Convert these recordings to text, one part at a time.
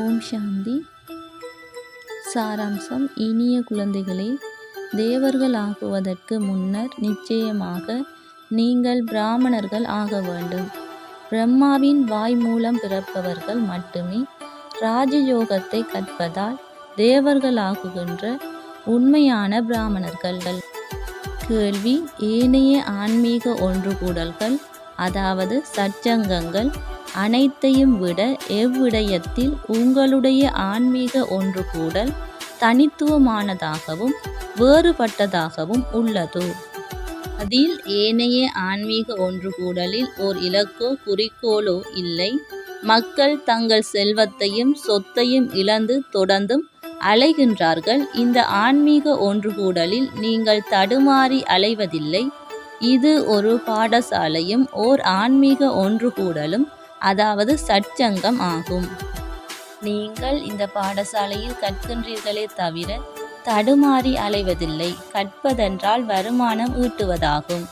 ஓம் சாந்தி. சாராம்சம் இனிய குழந்தைகளே தேவர்கள் ஆகுவதற்கு முன்னர் நிச்சயமாக நீங்கள் பிராமணர்கள் ஆக வேண்டும். பிரம்மாவின் வாய் மூலம் பிறப்பவர்கள் மட்டுமே ராஜயோகத்தை கற்பதால் தேவர்களாகுகின்ற உண்மையான பிராமணர்கள் கேள்வி ஏனைய ஆன்மீக ஒன்றுகூடல்கள் அதாவது சச்சங்கங்கள் அனைத்தையும் விட எவ்விடயத்தில் உங்களுடைய ஆன்மீக ஒன்று கூடல் தனித்துவமானதாகவும் வேறுபட்டதாகவும் உள்ளதோ. அதில் ஏனைய ஆன்மீக ஒன்று கூடலில் ஓர் இலக்கோ குறிக்கோளோ இல்லை. மக்கள் தங்கள் செல்வத்தையும் சொத்தையும் இழந்து தொடர்ந்தும் அலைகின்றார்கள். இந்த ஆன்மீக ஒன்றுகூடலில் நீங்கள் தடுமாறி அலைவதில்லை. இது ஒரு பாடசாலையும் ஓர் ஆன்மீக ஒன்றுகூடலும் அதாவது சட்சங்கம் ஆகும். நீங்கள் இந்த பாடசாலையில் கற்கின்றீர்களே தவிர தடுமாறி அலைவதில்லை. கற்பதென்றால் வருமானம் ஈட்டுவதாகும்.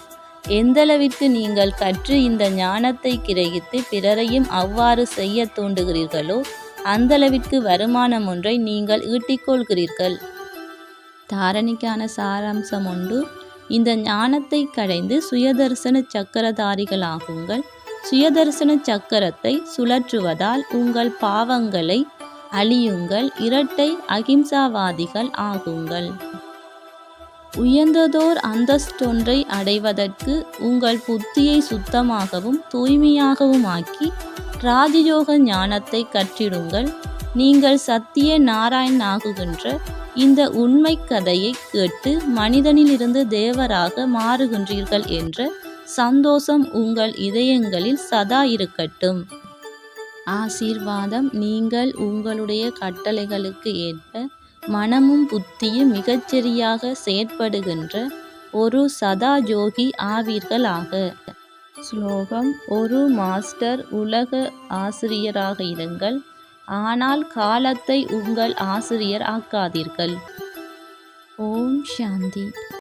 எந்தளவிற்கு நீங்கள் கற்று இந்த ஞானத்தை கிரகித்து பிறரையும் அவ்வாறு செய்ய தூண்டுகிறீர்களோ அந்தளவிற்கு வருமானம் ஒன்றை நீங்கள் ஈட்டிக்கொள்கிறீர்கள். தாரணிக்கான சாராம்சம் உண்டு. இந்த ஞானத்தை கடைந்து சுயதர்சன சக்கரதாரிகளாகுங்கள். சுயதர்சன சக்கரத்தை சுழற்றுவதால் உங்கள் பாவங்களை அழியுங்கள் இரட்டை அகிம்சாவாதிகள் ஆகுங்கள். உயர்ந்ததோர் அந்தஸ்தொன்றை அடைவதற்கு உங்கள் புத்தியை சுத்தமாகவும் தூய்மையாகவும் ஆக்கி ராஜயோக ஞானத்தை கற்றிடுங்கள். நீங்கள் சத்திய நாராயண் ஆகுகின்ற இந்த உண்மை கதையை கேட்டு மனிதனிலிருந்து தேவராக மாறுகின்றீர்கள் என்ற சந்தோஷம் உங்கள் இதயங்களில் சதா இருக்கட்டும். ஆசீர்வாதம் நீங்கள் உங்களுடைய கட்டளைகளுக்கு ஏற்ப மனமும் புத்தியும் மிகச்சரியாக செயற்படுகின்ற ஒரு சதா ஜோகி ஆவீர்களாக. ஸ்லோகம் ஒரு மாஸ்டர் உலக ஆசிரியராக இருங்கள். ஆனால் காலத்தை உங்கள் ஆசிரியர் ஆக்காதீர்கள். ஓம் சாந்தி.